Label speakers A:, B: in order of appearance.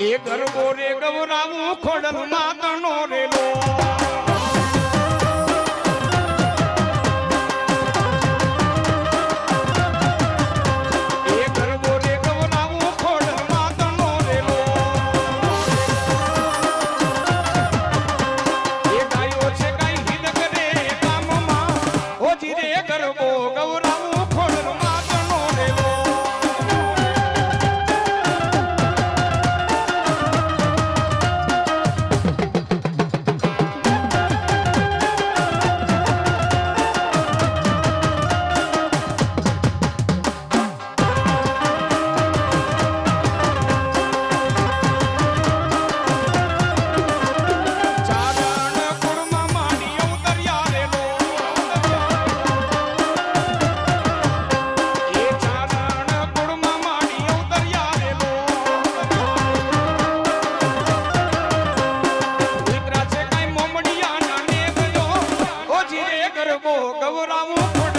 A: એ ગરબો રે ગવરાવું ખોડલ માતણો રેલો ગરબો ગવરાવું